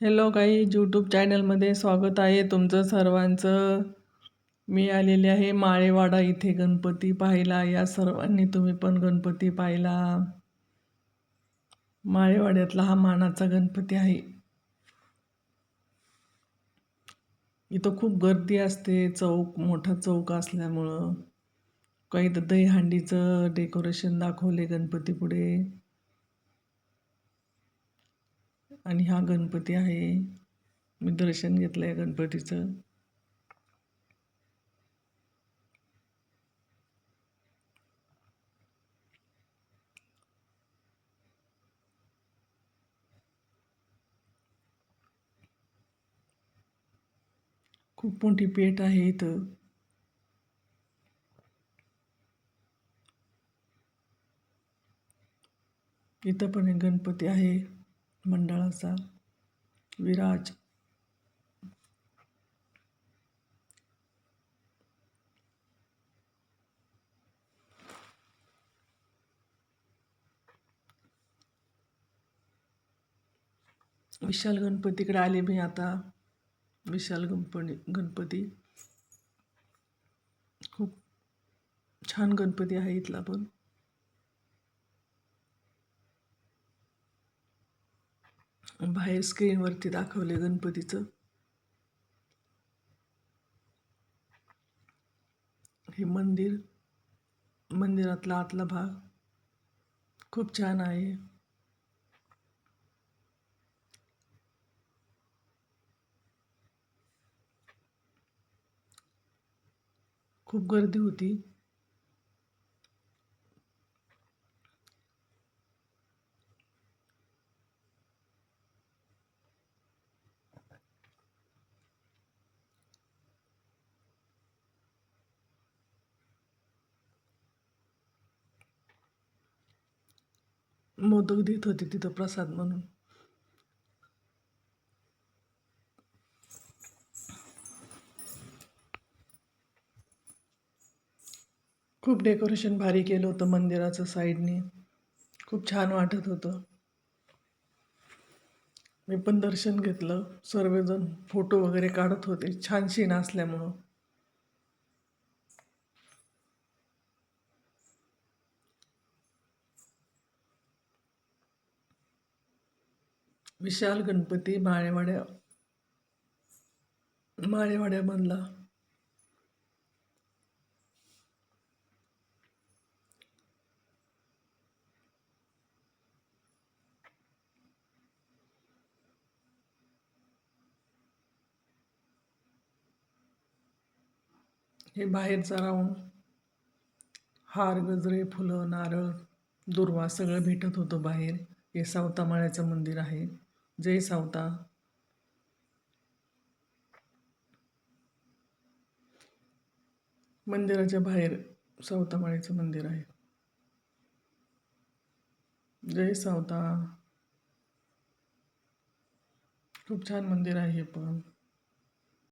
Hello काही YouTube चॅनलमध्ये स्वागत आहे तुमचं सर्वांचं. मी आलेले आहे माळेवाडा इथे गणपती पाहायला. या सर्वांनी तुम्ही पण गणपती पाहिला. माळेवाड्यातला हा मानाचा गणपती आहे. इथं खूप गर्दी असते चौक मोठा चौक असल्यामुळं. काही तर दहीहंडीचं डेकोरेशन दाखवले गणपतीपुढे. आणि हा गणपती आहे. मी दर्शन घेतलं आहे गणपतीचं. खूप मोठी पेठ आहे इथं. इथं पण एक गणपती आहे. मंडळाचा विराज. विशाल गणपतीकडे आले मी आता. विशाल गणपणी गणपती. खूप छान गणपती आहे इथला पण. बाहेर स्क्रीनवरती दाखवले गणपतीचं. हे मंदिर मंदिरातला आतला भाग खूप छान आहे. खूप गर्दी होती. मोदक देत होते तिथं प्रसाद म्हणून. खूप डेकोरेशन भारी केलं होतं मंदिराचं साईडनी. खूप छान वाटत होतं. मी पण दर्शन घेतलं. सर्वजण फोटो वगैरे काढत होते. छान शीण असल्यामुळं. विशाल गणपती माळेवाड्या माळेवाड्यामधला. हे बाहेरचा राहून हार गजरे फुलं नारळ दुर्वा सगळं भेटत होतं बाहेर. हे सावतामाळ्याचं मंदिर आहे. जय सावता. मंदिराच्या बाहेर सावता मंदिर आहे. जय सावता. खूप छान मंदिर आहे पण.